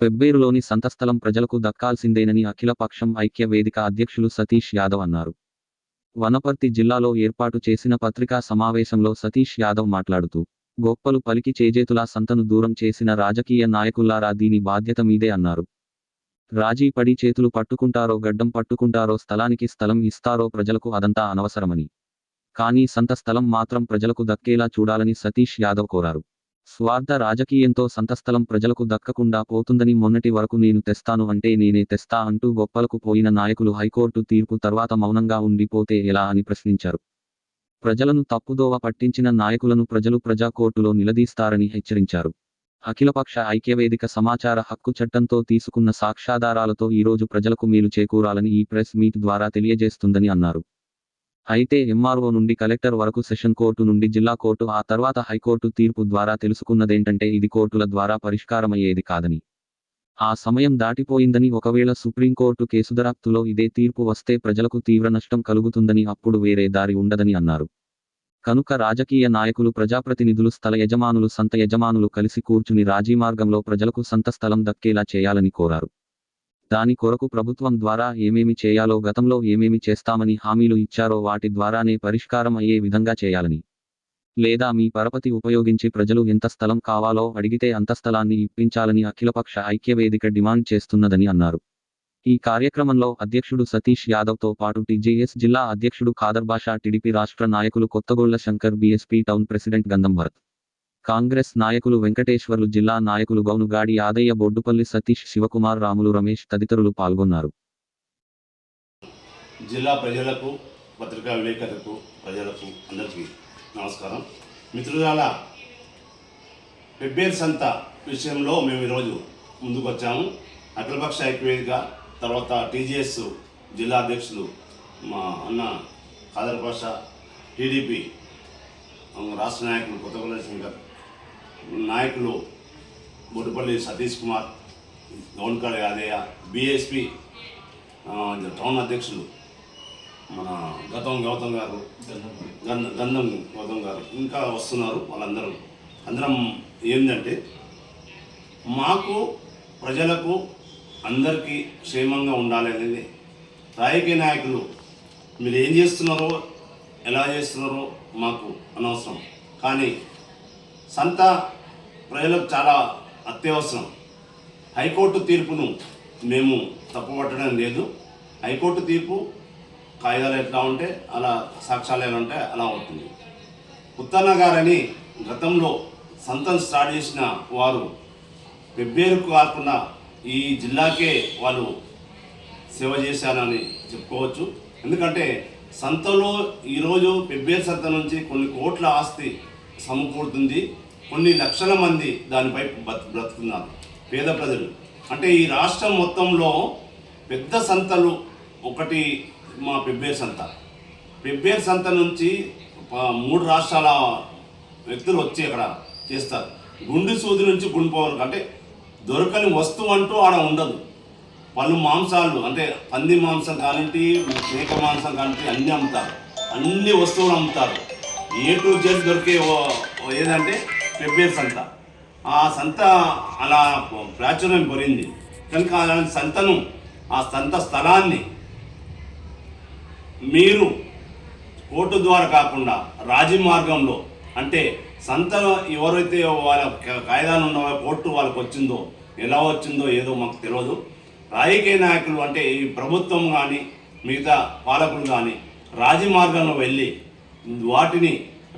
పెబ్బేరులోని సంతస్థలం ప్రజలకు దక్కాల్సిందేనని అఖిలపక్షం ఐక్య వేదిక అధ్యక్షులు సతీష్ యాదవ్ అన్నారు. వనపర్తి జిల్లాలో ఏర్పాటు చేసిన పత్రికా సమావేశంలో సతీష్ యాదవ్ మాట్లాడుతూ గొప్పలు పలికి చేజేతులా సంతను దూరం చేసిన రాజకీయ నాయకుల్లారా దీని బాధ్యత మీదే అన్నారు. రాజీ పడి చేతులు పట్టుకుంటారో గడ్డం పట్టుకుంటారో స్థలానికి స్థలం ఇస్తారో ప్రజలకు అదంతా అనవసరమని. కానీ సంత స్థలం మాత్రం ప్రజలకు దక్కేలా చూడాలని సతీష్ యాదవ్ కోరారు. స్వార్థ రాజకీయంతో సంతస్థలం ప్రజలకు దక్కకుండా పోతుందని మొన్నటి వరకు నేను తెస్తాను అంటే నేనే తెస్తా అంటూ గొప్పలకు పోయిన నాయకులు హైకోర్టు తీర్పు తర్వాత మౌనంగా ఉండిపోతే ఎలా అని ప్రశ్నించారు. ప్రజలను తప్పుదోవ పట్టించిన నాయకులను ప్రజలు ప్రజాకోర్టులో నిలదీస్తారని హెచ్చరించారు. అఖిలపక్ష ఐక్యవేదిక సమాచార హక్కు చట్టంతో తీసుకున్న సాక్ష్యాధారాలతో ఈరోజు ప్రజలకు మేలు చేకూరాలని ఈ ప్రెస్ మీట్ ద్వారా తెలియజేస్తుందని అన్నారు. అయితే ఎంఆర్ఓ నుండి కలెక్టర్ వరకు సెషన్ కోర్టు నుండి జిల్లా కోర్టు ఆ తర్వాత హైకోర్టు తీర్పు ద్వారా తెలుసుకున్నదేంటంటే ఇది కోర్టుల ద్వారా పరిష్కారమయ్యేది కాదని. ఆ సమయం దాటిపోయిందని ఒకవేళ సుప్రీంకోర్టు కేసు దరాప్తులో ఇదే తీర్పు వస్తే ప్రజలకు తీవ్ర నష్టం కలుగుతుందని అప్పుడు వేరే దారి ఉండదని అన్నారు. కనుక రాజకీయ నాయకులు ప్రజాప్రతినిధులు స్థల యజమానులు సంత యజమానులు కలిసి కూర్చుని రాజీ మార్గంలో ప్రజలకు సంత స్థలం దక్కేలా చేయాలని కోరారు. దాని కొరకు ప్రభుత్వం ద్వారా ఏమేమి చేయాలో గతంలో ఏమేమి చేస్తామని హామీలు ఇచ్చారో వాటి ద్వారానే పరిష్కారం అయ్యే విధంగా చేయాలని. లేదా మీ పరపతి ఉపయోగించి ప్రజలు ఎంత స్థలం కావాలో అడిగితే అంత స్థలాన్ని ఇప్పించాలని అఖిలపక్ష ఐక్యవేదిక డిమాండ్ చేస్తున్నదని అన్నారు. ఈ కార్యక్రమంలో అధ్యక్షుడు సతీష్ యాదవ్తో పాటు టీజేఎస్ జిల్లా అధ్యక్షుడు ఖాదర్ బాషా టీడీపీ రాష్ట్ర నాయకులు Kothagolla Shankar BSP town president Gandham Bharat. Congress నాయకులు వెంకటేశ్వర్లు జిల్లా నాయకులు గౌనుగాడి యాదయ్య బొడ్డుపల్లి సతీష్ శివకుమార్ రాములు రమేష్ తదితరులు పాల్గొన్నారు. జిల్లా ప్రజలకు పత్రికా విలేకరులకు ప్రజలకు అందరికీ నమస్కారం. మిత్రురాల పెబ్బేర్ సంత విషయంలో మేము ఈరోజు ముందుకు వచ్చాము అఖిలపక్ష ఐక్యవేదిక తర్వాత టీజీఎస్ జిల్లా అధ్యక్షులు మా అన్న ఖాదర్ పాషా టీడీపీ రాష్ట్ర నాయకులు కొత్తగొల్ల శంకర్ నాయకులు బొడ్డుపల్లి సతీష్ కుమార్ గౌన్కర్ యాదయ్య బీఎస్పీ టౌన్ అధ్యక్షులు మన గతం గౌతమ్ గారు గంధం గౌతమ్ గారు ఇంకా వస్తున్నారు వాళ్ళందరూ. అందరం ఏంటంటే మాకు ప్రజలకు అందరికీ క్షేమంగా ఉండాలి అనేది రాజకీయ నాయకులు మీరు ఏం చేస్తున్నారో ఎలా చేస్తున్నారో మాకు అనవసరం. కానీ సంత ప్రజలకు చాలా అత్యవసరం. హైకోర్టు తీర్పును మేము తప్పుపట్టడం లేదు. హైకోర్టు తీర్పు కాగితాలు ఎట్లా ఉంటే అలా సాక్ష్యాలు ఎలా ఉంటే అలా ఉంటుంది ఉత్తన్న గారని గతంలో సంతను స్టార్ట్ చేసిన వారు పెబ్బేరుకు కాకుండా ఈ జిల్లాకే వాళ్ళు సేవ చేశారని చెప్పుకోవచ్చు. ఎందుకంటే సంతలో ఈరోజు పెబ్బేరు సంత నుంచి కొన్ని కోట్ల ఆస్తి సమకూరుతుంది. కొన్ని లక్షల మంది దానిపై బతు బ్రతుకున్నారు. పేద ప్రజలు. అంటే ఈ రాష్ట్రం మొత్తంలో పెద్ద సంతలు ఒకటి మా పెబ్బేరు సంత. పెబ్బేరు సంత నుంచి మూడు రాష్ట్రాల వ్యక్తులు వచ్చి అక్కడ చేస్తారు. గుండు సూది నుంచి గుండు అంటే దొరకని వస్తువు అంటూ ఆడ ఉండదు. పలు మాంసాలు అంటే పంది మాంసం కానింటి మేక మాంసం కానింటి అన్నీ అమ్ముతారు. అన్ని వస్తువులు అమ్ముతారు. ఏ టు జెడ్ దొరికే ఓ- ఏదంటే పెబ్బేరు సంత. ఆ సంత అలా ప్రాచుర్యం పొరింది కనుక అలాంటి సంతను ఆ సంత స్థలాన్ని మీరు కోర్టు ద్వారా కాకుండా రాజీ మార్గంలో అంటే సంత ఎవరైతే వాళ్ళ కాయిదాలు ఉన్నాయో కోర్టు వాళ్ళకి వచ్చిందో ఎలా వచ్చిందో ఏదో మాకు తెలియదు రాజకీయ నాయకులు అంటే ఈ ప్రభుత్వం కానీ మిగతా పాలకులు కానీ రాజీ మార్గంలో వెళ్ళి వాటిని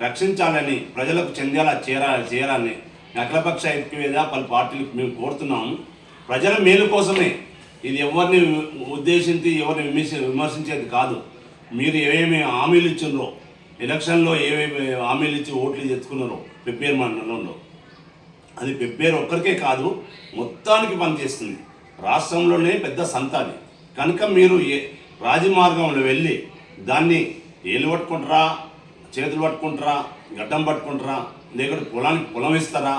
రక్షించాలని ప్రజలకు చెందేలా చేరా చేయాలని అఖిలపక్ష ఐక్యవేద పలు పార్టీలకు మేము కోరుతున్నాము ప్రజల మేలు కోసమే ఇది ఎవరిని ఉద్దేశించి ఎవరిని విమర్శ విమర్శించేది కాదు. మీరు ఏమేమి హామీలు ఇచ్చినారో ఎలక్షన్లో ఏమేమి హామీలు ఇచ్చి ఓట్లు తెచ్చుకున్నారో పెప్పేరు మండలంలో. అది పెప్పేరు ఒక్కరికే కాదు మొత్తానికి పనిచేస్తుంది. రాష్ట్రంలోనే పెద్ద సంతాది కనుక మీరు ఏ రాజమార్గంలో వెళ్ళి దాన్ని ఏలు పట్టుకుంటారా చేతులు పట్టుకుంటారా గడ్డం పట్టుకుంటారా లేకుంటే పొలానికి పొలం ఇస్తారా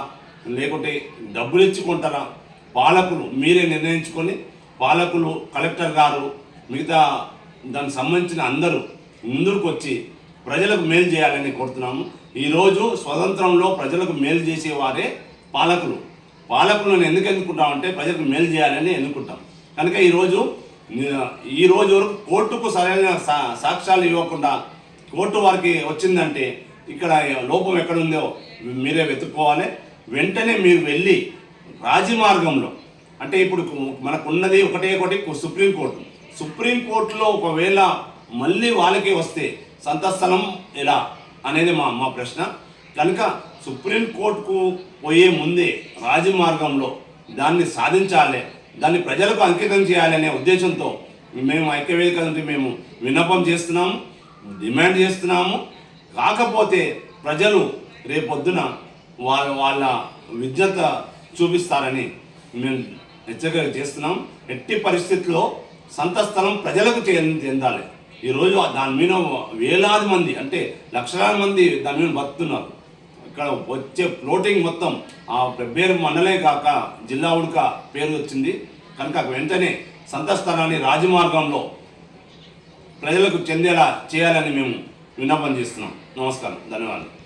లేకుంటే డబ్బులు ఇచ్చుకుంటారా పాలకులు మీరే నిర్ణయించుకొని పాలకులు కలెక్టర్ గారు మిగతా దానికి సంబంధించిన అందరూ ముందుకు వచ్చి ప్రజలకు మేలు చేయాలని కోరుతున్నాము. ఈరోజు స్వతంత్రంలో ప్రజలకు మేలు చేసేవారే పాలకులు. పాలకులను ఎందుకు ఎన్నుకుంటామంటే ప్రజలకు మేలు చేయాలని ఎన్నుకుంటాం. కనుక ఈరోజు ఈ రోజు వరకు కోర్టుకు సరైన సాక్ష్యాలు ఇవ్వకుండా కోర్టు వారికి వచ్చిందంటే ఇక్కడ లోపం ఎక్కడుందో మీరే వెతుక్కోవాలి. వెంటనే మీరు వెళ్ళి రాజమార్గంలో అంటే ఇప్పుడు మనకున్నది ఒకటే ఒకటి సుప్రీంకోర్టు సుప్రీంకోర్టులో ఒకవేళ మళ్ళీ వాళ్ళకే వస్తే సంతస్థలం ఎలా అనేది మా మా ప్రశ్న. కనుక సుప్రీంకోర్టుకు పోయే ముందే రాజమార్గంలో దాన్ని సాధించాలి దాన్ని ప్రజలకు అంకితం చేయాలనే ఉద్దేశంతో మేము ఐక్యవేదిక నుండి మేము విన్నపం చేస్తున్నాము డిమాండ్ చేస్తున్నాము. కాకపోతే ప్రజలు రేపొద్దున వాళ్ళ వాళ్ళ విజ్ఞత చూపిస్తారని మేము హెచ్చరిక చేస్తున్నాం. ఎట్టి పరిస్థితుల్లో సంత స్థలం ప్రజలకు చెంది- చెందాలి. ఈరోజు దాని మీద వేలాది మంది అంటే లక్షలాది మంది దాని మీద బతున్నారు ఇక్కడ వచ్చే ఫ్లోటింగ్ మొత్తం ఆ పేరు మండలే కాక జిల్లా ఉడక పేరు వచ్చింది. కనుక వెంటనే సంత స్థలాన్ని రాజమార్గంలో ప్రజలకు చెందేలా చేయాలని మేము విన్నపం చేస్తున్నాం. నమస్కారం. ధన్యవాదాలు.